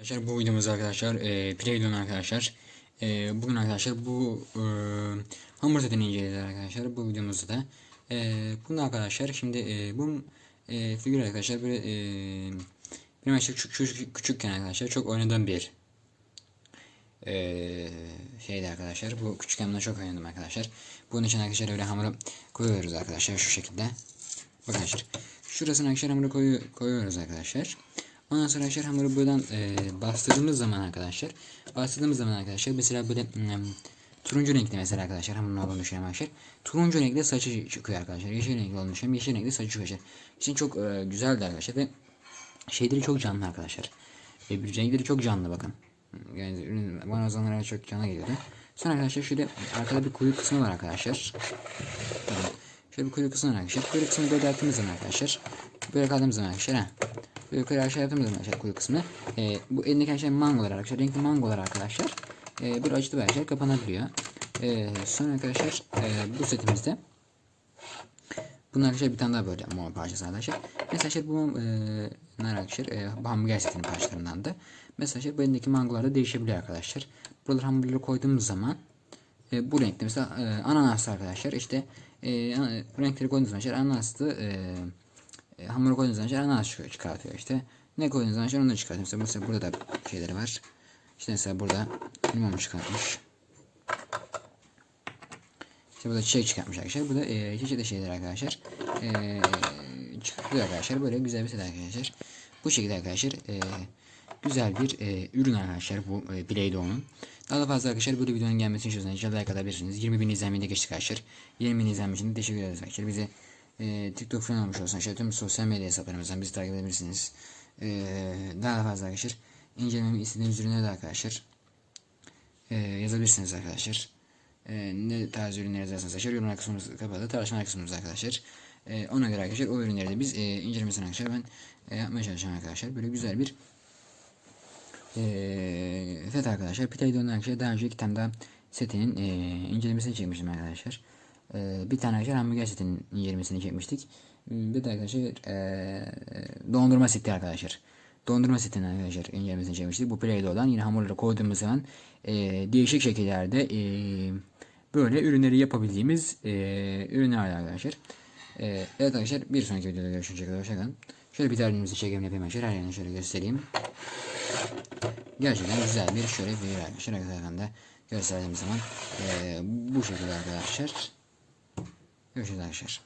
Arkadaşlar bu videomuz arkadaşlar e, Playdon arkadaşlar. E, bugün arkadaşlar bu e, hamur setini inceleyeceğiz arkadaşlar bu videomuzda da. E, bunu arkadaşlar şimdi e, bu e, figür arkadaşlar böyle e, benim arkadaşlar küçük, küçük, küçükken arkadaşlar çok oynadığım bir e, şeydi arkadaşlar. Bu küçükken buna çok oynadım arkadaşlar. Bunun için arkadaşlar öyle hamuru koyuyoruz arkadaşlar şu şekilde. Bakın arkadaşlar şurasına arkadaşlar hamuru koyu, koyuyoruz arkadaşlar. Ondan sonra arkadaşlar hamuru buradan e, bastırdığımız zaman arkadaşlar bastırdığımız zaman arkadaşlar mesela böyle hmm, turuncu renkli mesela arkadaşlar hamurun olduğunu düşünelim arkadaşlar. Turuncu renkli saçı çıkıyor arkadaşlar. Yeşil renkli olduğunu düşünelim. Yeşil renkli saçı çıkıyor arkadaşlar. İçin çok e, güzeldi arkadaşlar ve şeyleri çok canlı arkadaşlar. E, renkleri çok canlı bakın. Yani ürün bana o zamanlar çok canlı geliyordu. Sonra arkadaşlar şöyle arkada bir kuyruk kısmı var arkadaşlar. Şöyle bir kuyruk kısmı var arkadaşlar. Kuyruk kısmını böyle yaptığımız zaman arkadaşlar. Böyle kaldığımız zaman arkadaşlar. Yukarı aşağı yaptığımız zaman arkadaşlar kuyruk kısmı. E, bu elindeki arkadaşlar mangolar arkadaşlar. Renkli mangolar arkadaşlar. E, böyle açtı arkadaşlar kapanabiliyor. E, sonra arkadaşlar e, bu setimizde Bunun arkadaşlar bir tane daha böyle mor parçası arkadaşlar. Mesela arkadaşlar bu e, arkadaşlar e, bu hamburger setinin parçalarından da. Mesela arkadaşlar bu elindeki mangolar da değişebiliyor arkadaşlar. Buraları hamburgerleri koyduğumuz zaman e, bu renkte mesela e, ananas arkadaşlar işte e, renkleri koyduğunuz zaman arkadaşlar ananaslı e, e, hamuru koyduğunuz zaman ananas çıkıyor- çıkartıyor işte. Ne koyduğunuz zaman onu da çıkartıyor. Mesela, mesela burada da şeyleri var. İşte mesela burada limon çıkartmış. İşte burada çiçek çıkartmış arkadaşlar. Bu da e, çeşitli şeyler arkadaşlar. E, çıkartıyor arkadaşlar. Böyle güzel bir set arkadaşlar. Bu şekilde arkadaşlar e, güzel bir e, ürün arkadaşlar bu e, Play-Doh'un. Daha da fazla arkadaşlar böyle videonun gelmesini istiyorsanız inşallah like atabilirsiniz. 20 bin izlenmeye geçtik arkadaşlar. 20 bin izlenme için teşekkür ederiz arkadaşlar. Bize e, TikTok falan olmuş olsun arkadaşlar. Tüm sosyal medya hesaplarımızdan bizi takip edebilirsiniz. E, daha da fazla arkadaşlar incelememi istediğiniz ürünleri de arkadaşlar e, yazabilirsiniz arkadaşlar. E, ne tarz ürünler yazarsanız arkadaşlar yorumlar kısmımız kapalı. Tartışma kısmımız arkadaşlar. E, ona göre arkadaşlar o ürünleri de biz e, incelemesini arkadaşlar ben e, yapmaya çalışacağım arkadaşlar. Böyle güzel bir e, set arkadaşlar. Playdo'nun arkadaşlar daha önce iki tane daha setinin e, incelemesini çekmiştim arkadaşlar. E, bir tane arkadaşlar hamburger setinin incelemesini çekmiştik. Bir de arkadaşlar e, dondurma seti arkadaşlar. Dondurma setini arkadaşlar incelemesini çekmiştik. Bu Play-Doh'dan yine hamurları koyduğumuz zaman e, değişik şekillerde e, böyle ürünleri yapabildiğimiz e, ürünler arkadaşlar. E, evet arkadaşlar bir sonraki videoda görüşünceye kadar hoşçakalın. Şöyle bir terminimizi çekimini yapayım arkadaşlar. Her yerini şöyle göstereyim. Gerçekten güzel bir şöyle bir arkadaşlar. Arkadan da gösterdiğim zaman e, bu şekilde arkadaşlar. Görüşürüz arkadaşlar.